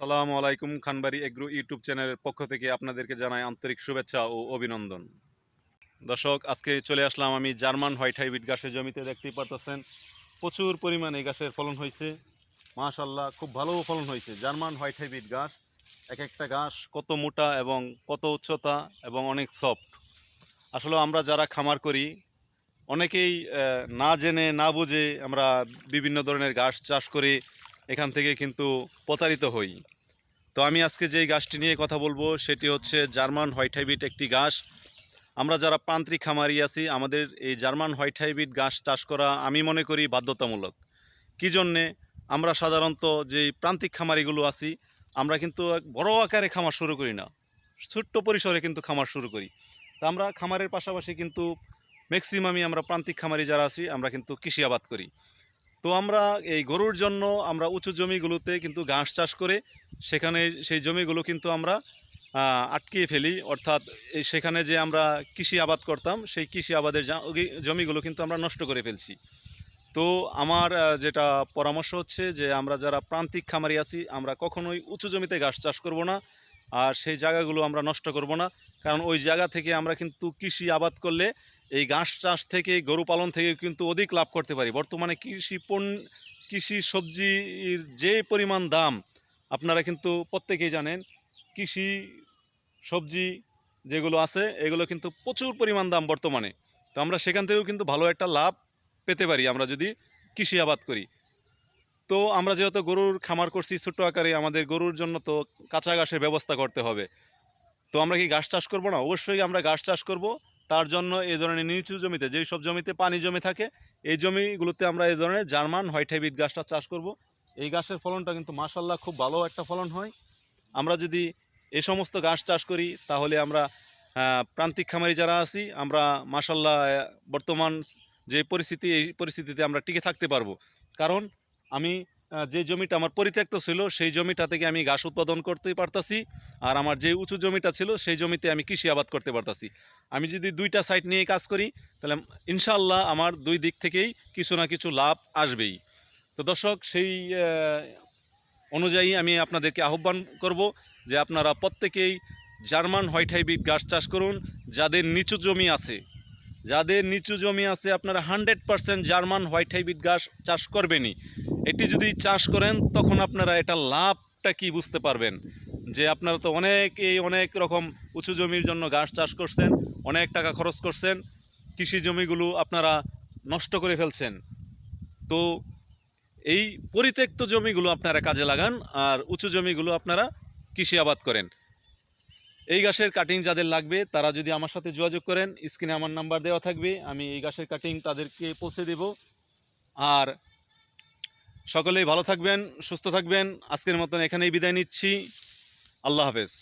সালামু আলাইকুম Khanbari agro YouTube চ্যানেলের পক্ষ থেকে আপনাদেরকে জানাই আন্তরিক শুভেচ্ছা ও অভিনন্দন। দর্শক, আজকে চলে আসলাম আমি জার্মান হোয়াইট হাইব্রিড গাছের জমিতে, দেখতেই পারতেছেন প্রচুর পরিমাণে এই গাছের ফলন হয়েছে। মাশাল্লাহ খুব ভালো ফলন হয়েছে। জার্মান হোয়াইট হাইব্রিড গাছ এক একটা গাছ কত মোটা এবং কত উচ্চতা এবং অনেক সফট। আসলে আমরা যারা খামার করি, অনেকেই না জেনে, না বুঝে আমরা বিভিন্ন ধরনের গাছ চাষ করে এখান থেকে কিন্তু প্রতারিত হই। তো আমি আজকে যেই গাছটি নিয়ে কথা বলব, সেটি হচ্ছে জার্মান হোয়াইট হাইব্রিড একটি গাছ। আমরা যারা প্রান্তিক খামারি আছি, আমাদের এই জার্মান হোয়াইট হাইব্রিড গাছ চাষ করা আমি মনে করি বাধ্যতামূলক। কী জন্যে? আমরা সাধারণত যেই প্রান্তিক খামারিগুলো আছি, আমরা কিন্তু এক বড় আকারে খামার শুরু করি না। ছোট্ট পরিসরে কিন্তু খামার শুরু করি। তা আমরা খামারের পাশাপাশি কিন্তু ম্যাক্সিমামই আমরা প্রান্তিক খামারি যারা আছি, আমরা কিন্তু কৃষি আবাদ করি। তো আমরা এই গরুর জন্য আমরা উঁচু জমিগুলোতে কিন্তু ঘাস চাষ করে সেখানে সেই জমিগুলো কিন্তু আমরা আটকিয়ে ফেলি। অর্থাৎ সেখানে যে আমরা কৃষি আবাদ করতাম, সেই কৃষি আবাদের জমিগুলো কিন্তু আমরা নষ্ট করে ফেলছি। তো আমার যেটা পরামর্শ হচ্ছে যে আমরা যারা প্রান্তিক খামারি আছি, আমরা কখনোই উঁচু জমিতে ঘাস চাষ করব না আর সেই জায়গাগুলো আমরা নষ্ট করব না। কারণ ওই জায়গা থেকে আমরা কিন্তু কৃষি আবাদ করলে এই ঘাস চাষ থেকে, গরু পালন থেকে কিন্তু অধিক লাভ করতে পারি। বর্তমানে কৃষি পণ্য, কৃষি সবজির যে পরিমাণ দাম, আপনারা কিন্তু প্রত্যেকেই জানেন, কৃষি সবজি যেগুলো আছে, এগুলো কিন্তু প্রচুর পরিমাণ দাম বর্তমানে। তো আমরা সেখান থেকেও কিন্তু ভালো একটা লাভ পেতে পারি, আমরা যদি কৃষি আবাদ করি। তো আমরা যেহেতু গরুর খামার করছি ছোট্ট আকারে, আমাদের গরুর জন্য তো কাঁচা ঘাসের ব্যবস্থা করতে হবে। তো আমরা কি ঘাস চাষ করব না? অবশ্যই আমরা ঘাস চাষ করব। তার জন্য এই ধরনের নিচু জমিতে, যেই সব জমিতে পানি জমে থাকে, এই জমিগুলোতে আমরা এই ধরনের জার্মান হোয়াইট হাইব্রিড গাছটা চাষ করব। এই গাছের ফলনটা কিন্তু মাসাল্লাহ খুব ভালো একটা ফলন হয়। আমরা যদি এই সমস্ত গাছ চাষ করি, তাহলে আমরা প্রান্তিক খামারি যারা আছি, আমরা মাসাল্লাহ বর্তমান যে পরিস্থিতি, এই পরিস্থিতিতে আমরা টিকে থাকতে পারব। কারণ আমি যে জমিটা আমার পরিত্যক্ত ছিল, সেই জমিটা থেকে আমি ঘাস উৎপাদন করতেই পারতাছি, আর আমার যে উঁচু জমিটা ছিল, সেই জমিতে আমি কৃষি আবাদ করতে পারতাছি। আমি যদি দুইটা সাইট নিয়ে কাজ করি, তাহলে ইনশাল্লাহ আমার দুই দিক থেকেই কিছু না কিছু লাভ আসবেই। তো দর্শক, সেই অনুযায়ী আমি আপনাদেরকে আহ্বান করব যে আপনারা প্রত্যেকেই জার্মান হোয়াইট হাইব্রিড গাছ চাষ করুন, যাদের নিচু জমি আছে। যাদের নিচু জমি আছে, আপনারা hundred percent German white hybrid গাছ চাষ করবেনই। এটি যদি চাষ করেন, তখন আপনারা এটা লাভটা কি বুঝতে পারবেন? যে আপনারা তো অনেক এই অনেক রকম উঁচু জমির জন্য গাছ চাষ করছেন, অনেক টাকা খরচ করছেন, কৃষি জমিগুলো আপনারা নষ্ট করে ফেলছেন। তো এই পরিত্যক্ত জমিগুলো আপনারা কাজে লাগান আর উঁচু জমিগুলো আপনারা কৃষি আবাদ করেন। এই গাছের কাটিং যাদের লাগবে তারা যদি আমার সাথে যোগাযোগ করেন, স্ক্রিনে আমার নাম্বার দেওয়া থাকবে, আমি এই গাছের কাটিং তাদেরকে পৌঁছে দেব। আর সকলেই ভালো থাকবেন, সুস্থ থাকবেন, আজকের মতন এখানেই বিদায় নিচ্ছি। আল্লাহ হাফেজ।